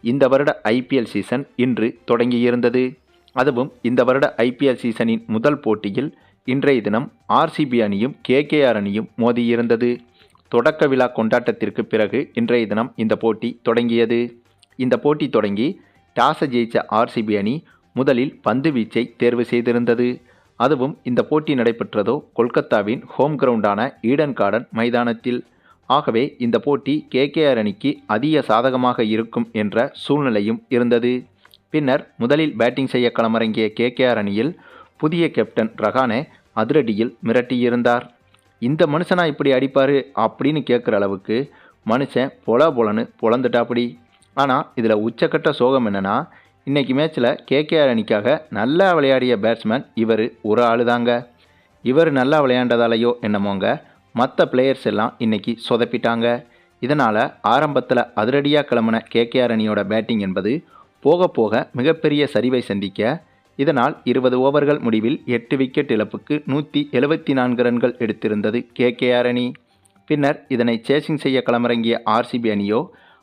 இந்த வருட IPL season இன்று தொடங்கியிருந்தது. அதுவும் இந்த வருட ஐபிஎல் சீசனின் முதல் போட்டியில் இன்றைய தினம் ஆர்சிபி அணியும் கேகேஆர் அணியும் மோதியிருந்தது. தொடக்க விழா கொண்டாட்டத்திற்கு பிறகு இன்றைய தினம் இந்த போட்டி தொடங்கியது. இந்த போட்டி தொடங்கி டாஸை ஜெயிச்ச ஆர்சிபி அணி முதலில் பந்து வீச்சை தேர்வு செய்திருந்தது. அதுவும் இந்த போட்டி நடைபெற்றதோ கொல்கத்தாவின் ஹோம் கிரவுண்டான ஈடன் கார்டன் மைதானத்தில். ஆகவே இந்த போட்டி கேகேஆர் அணிக்கு அதிக சாதகமாக இருக்கும் என்ற சூழ்நிலையும் இருந்தது. பின்னர் முதலில் பேட்டிங் செய்ய களமிறங்கிய கேகேஆர் அணியில் புதிய கேப்டன் ரஹானே அதிரடியில் மிரட்டியிருந்தார். இந்த மனுஷனா இப்படி அடிப்பார் அப்படின்னு கேட்குற அளவுக்கு மனுஷன் பொல பொலன்னு பொழந்துட்டாப்படி ஆனால் இதில் உச்சக்கட்ட சோகம் என்னென்னா இன்றைக்கி மேட்ச்சில் கேகேஆர் அணிக்காக நல்லா விளையாடிய பேட்ஸ்மேன் இவர் ஒரு ஆளுதாங்க. இவர் நல்லா விளையாண்டதாலேயோ என்னமோங்க மற்ற பிளேயர்ஸ் எல்லாம் இன்றைக்கி சொதப்பிட்டாங்க. இதனால் ஆரம்பத்தில் அதிரடியாக கிளம்பின கேகேஆர் அணியோட பேட்டிங் என்பது போக போக மிகப்பெரிய சரிவை சந்திக்க இதனால் இருபது ஓவர்கள் முடிவில் எட்டு விக்கெட் இழப்புக்கு நூற்றி எழுபத்தி நான்கு ரன்கள் எடுத்திருந்தது கேகேஆர் அணி. பின்னர் இதனை சேசிங் செய்ய களமிறங்கிய ஆர்சிபி அணியோ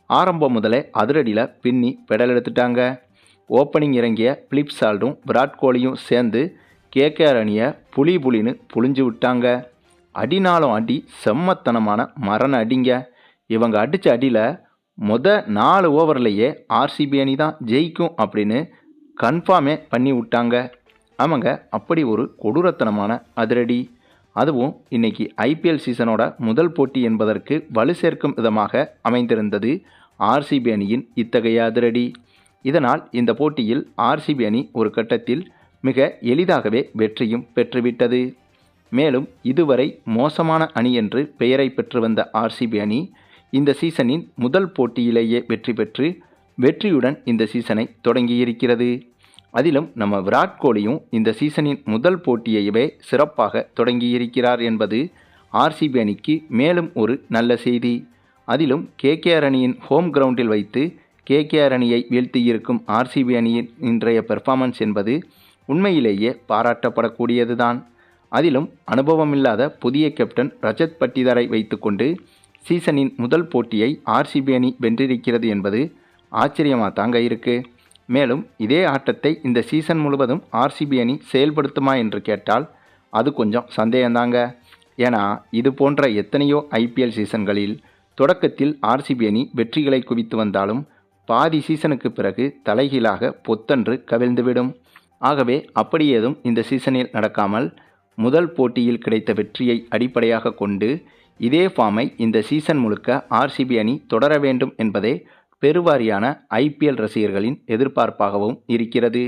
ஆரம்பம் முதலே அதிரடியில் பின்னி பெடல் எடுத்துட்டாங்க. ஓப்பனிங் இறங்கிய பிலிப் சால்டும் விராட் கோலியும் சேர்ந்து கேகேஆர் அணியை புலி புலின்னு புழிஞ்சு விட்டாங்க. அடினாலும் அடி செம்மத்தனமான மரண அடிங்க. இவங்க அடித்த அடியில் முத நாலு ஓவர்லேயே ஆர்சிபி அணி தான் ஜெயிக்கும் அப்படின்னு கன்ஃபார்மே பண்ணி விட்டாங்க. ஆமாங்க அப்படி ஒரு கொடூரத்தனமான அதிரடி. அதுவும் இன்னைக்கு ஐபிஎல் சீசனோட முதல் போட்டி என்பதற்கு வலு சேர்க்கும் விதமாக அமைந்திருந்தது ஆர்சிபி அணியின் இத்தகைய அதிரடி. இதனால் இந்த போட்டியில் ஆர்சிபி அணி ஒரு கட்டத்தில் மிக எளிதாகவே வெற்றியும் பெற்றுவிட்டது. மேலும் இதுவரை மோசமான அணி என்று பெயரை பெற்று வந்த ஆர்சிபி அணி இந்த சீசனின் முதல் போட்டியிலேயே வெற்றி பெற்று வெற்றியுடன் இந்த சீசனை தொடங்கியிருக்கிறது. அதிலும் நம்ம விராட் கோலியும் இந்த சீசனின் முதல் போட்டியையவே சிறப்பாக தொடங்கியிருக்கிறார் என்பது ஆர்சிபி அணிக்கு மேலும் ஒரு நல்ல செய்தி. அதிலும் கேகேஆர் அணியின் ஹோம் கிரவுண்டில் வைத்து கேகேஆர் அணியை வீழ்த்தியிருக்கும் ஆர்சிபி அணியின் இன்றைய பெர்ஃபார்மன்ஸ் என்பது உண்மையிலேயே பாராட்டப்படக்கூடியதுதான். அதிலும் அனுபவமில்லாத புதிய கேப்டன் ரஜத் பட்டிதாரை வைத்துக்கொண்டு சீசனின் முதல் போட்டியை ஆர்சிபி அணி வென்றிருக்கிறது என்பது ஆச்சரியமாக தாங்க இருக்கு. மேலும் இதே ஆட்டத்தை இந்த சீசன் முழுவதும் ஆர்சிபி அணி செயல்படுத்துமா என்று கேட்டால் அது கொஞ்சம் சந்தேகந்தாங்க. ஏன்னா இது போன்ற எத்தனையோ ஐபிஎல் சீசன்களில் தொடக்கத்தில் ஆர்சிபி அணி வெற்றிகளை குவித்து வந்தாலும் பாதி சீசனுக்கு பிறகு தலைகீழாக பொத்தன்று கவிழ்ந்துவிடும். ஆகவே அப்படி ஏதும் இந்த சீசனில் நடக்காமல் முதல் போட்டியில் கிடைத்த வெற்றியை அடிப்படையாக கொண்டு இதே ஃபார்மை இந்த சீசன் முழுக்க ஆர்சிபி அணி தொடர வேண்டும் என்பதே பெருவாரியான ஐபிஎல் ரசிகர்களின் எதிர்பார்ப்பாகவும் இருக்கிறது.